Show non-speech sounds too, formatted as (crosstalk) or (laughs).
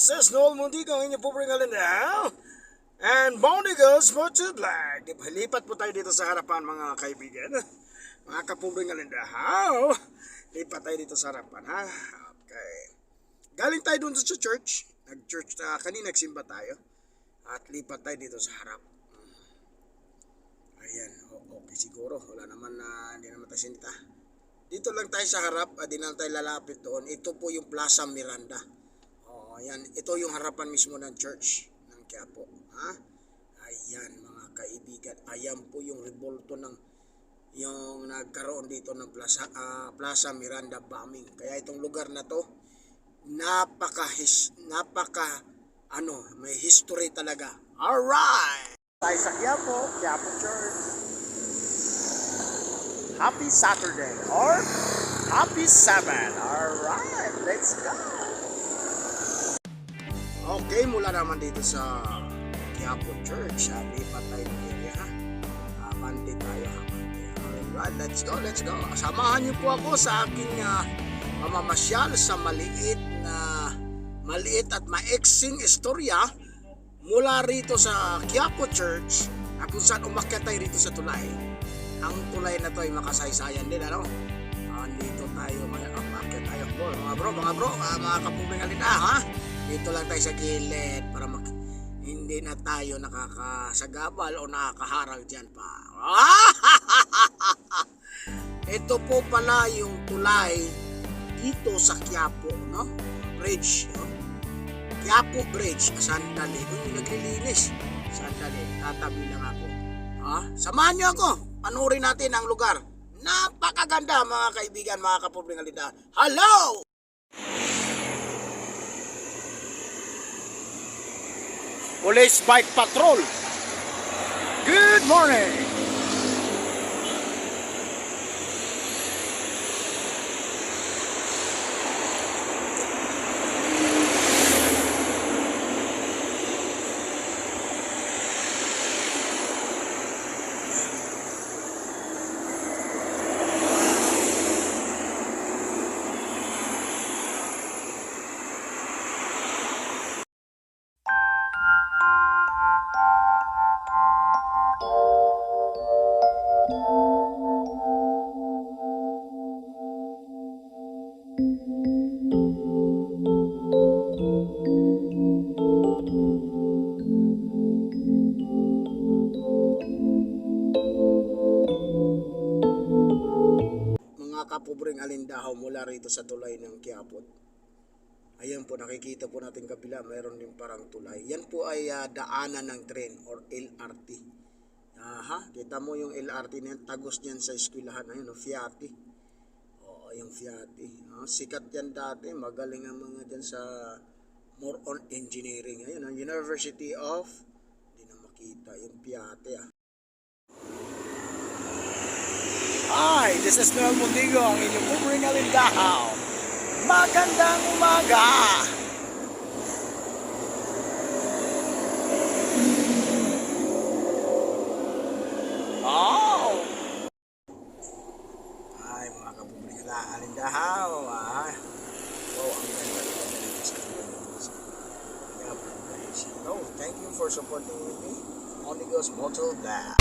This is Noel Mundico, ang inyong pupringalan now. And Bondigos Motor Black. Lipat po tayo dito sa harapan mga kaibigan. Mga kapupringalan now. Lipat tayo dito sa harapan ha. Okay. Galing tayo dun sa church. Nag-church na kanina nagsimba tayo. At lipat tayo dito sa harap. Ayan, okay siguro. Wala naman na, hindi naman tayo sinita. Dito lang tayo sa harap, ah, di na tayo lalapit doon. Ito po yung Plaza Miranda. Oh, ayan. Ito yung harapan mismo ng church ng Quiapo. Ha? Ayan, mga kaibigan. Ayan po yung revolto ng yung nagkaroon dito ng Plaza, ah, Plaza Miranda bombing. Kaya itong lugar na to, napaka his, napaka ano, may history talaga. Alright! Tayo sa Quiapo, Quiapo Church. Happy Saturday or Happy Sabbath. Alright, let's go! Okay, mula naman dito sa Quiapo Church. Ah, lipat tayo ng area. Ah, Monday tayo. Monday. Alright, let's go, let's go. Samahan niyo po ako sa aking ah, mamamasyal sa maliit na maliit at maiksing istorya mula rito sa Quiapo Church at kung saan umakyat tayo rito sa tulay. Ang tulay na to ay makasaysayan din, ano? Ah, dito tayo, mga umakyat tayo. Mga bro, mga bro, ah, mga kapubing alin ah, ha? Dito lang tayo sa gilid para mak hindi na tayo nakakasagabal o nakakaharang dyan pa. (laughs) Ito po pala yung tulay dito sa Quiapo, no? Bridge, no? Quiapo Bridge, sandali. Kung yung naglilinis, sandali, tatabi lang ako. Ha? Samahan niyo ako. Panurin natin ang lugar. Napakaganda mga kaibigan, mga kapubling alita. Hello! Police Bike Patrol. Good morning. Kapubring alindahaw mula rito sa tulay ng Quiapot. Ayan po, nakikita po natin kabila, mayroon din parang tulay. Yan po ay ah, daanan ng tren or LRT. Aha, kita mo yung LRT na yan, tagos niyan sa eskwelahan. Ayun, no, Fiati. Oo, yung Fiati. Ah, sikat yan dati, magaling ang mga dyan sa more on engineering. Ayun, ang University of, hindi na makita, yung Fiati ah. Hi, this is Noel Mundigo, ang inyong Ubring Alindahaw. Magandang umaga! Oh! Ay, mga kabubring Alindahaw. Ah. Oh, ang ganda. No, thank you for supporting me. Only goes Motor Black.